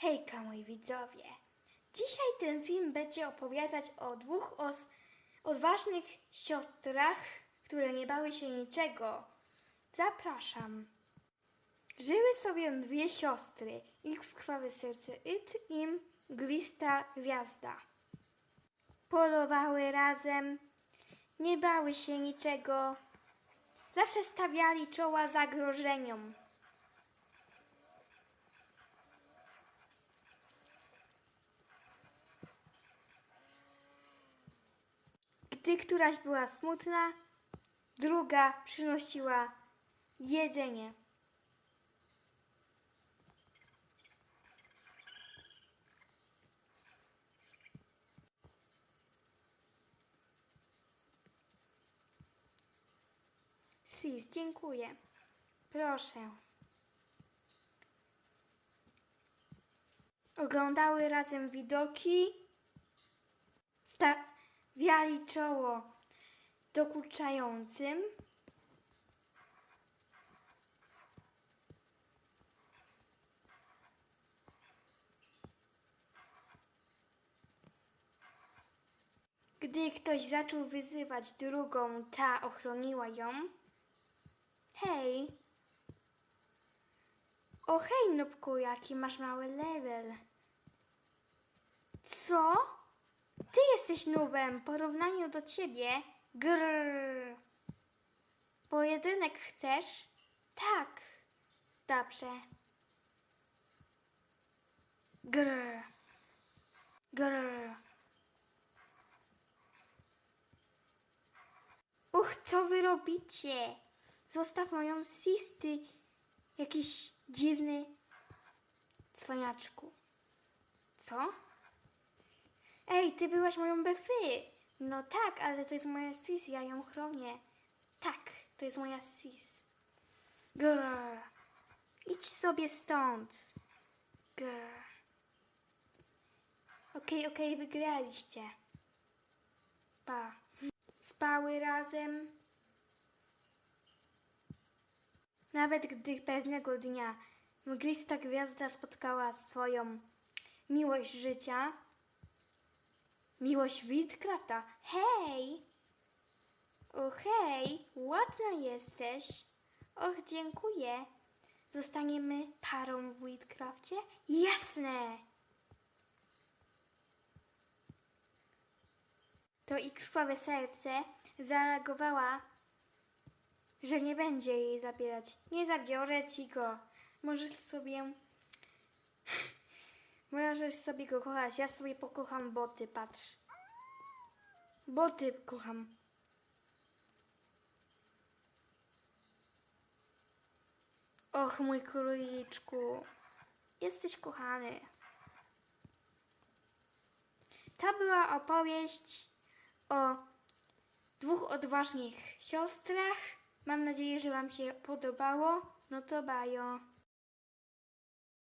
Hejka moi widzowie! Dzisiaj ten film będzie opowiadać o dwóch odważnych siostrach, które nie bały się niczego. Zapraszam. Żyły sobie dwie siostry, X krwawe serce It im glista gwiazda. Polowały razem, nie bały się niczego, zawsze stawiali czoła zagrożeniom. Gdy któraś była smutna, druga przynosiła jedzenie. Sis, dziękuję. Proszę. Oglądały razem widoki, stawiali czoło dokuczającym, Gdy ktoś zaczął wyzywać drugą, ta ochroniła ją. Hej! O hej, nubku, jaki masz mały level. Co? Ty jesteś nubem w porównaniu do ciebie. Grrr. Pojedynek chcesz? Tak. Dobrze. Grrr. Grrr. Uch, co wy robicie? Zostaw moją sisty. Jakiś dziwny cwaniaczku. Co? Ej, ty byłaś moją befy. No tak, ale to jest moja sis, ja ją chronię. Tak, to jest moja sis. Grr. Idź sobie stąd. Grr. Okej, okej, wygraliście. Pa. Spały razem. Nawet gdy pewnego dnia mglista gwiazda spotkała swoją miłość życia, miłość Wildcrafta. Hej! O hej, ładna jesteś. Och, dziękuję. Zostaniemy parą w Wildcrafcie? Jasne! To X-krwawe serce zareagowała, że nie będzie jej zabierać. Nie zabiorę ci go. Możesz sobie. Możesz sobie go kochać. Ja sobie pokocham boty, patrz. Boty kocham. Och, mój króliczku. Jesteś kochany. To była opowieść o dwóch odważnych siostrach. Mam nadzieję, że Wam się podobało. No to bajo.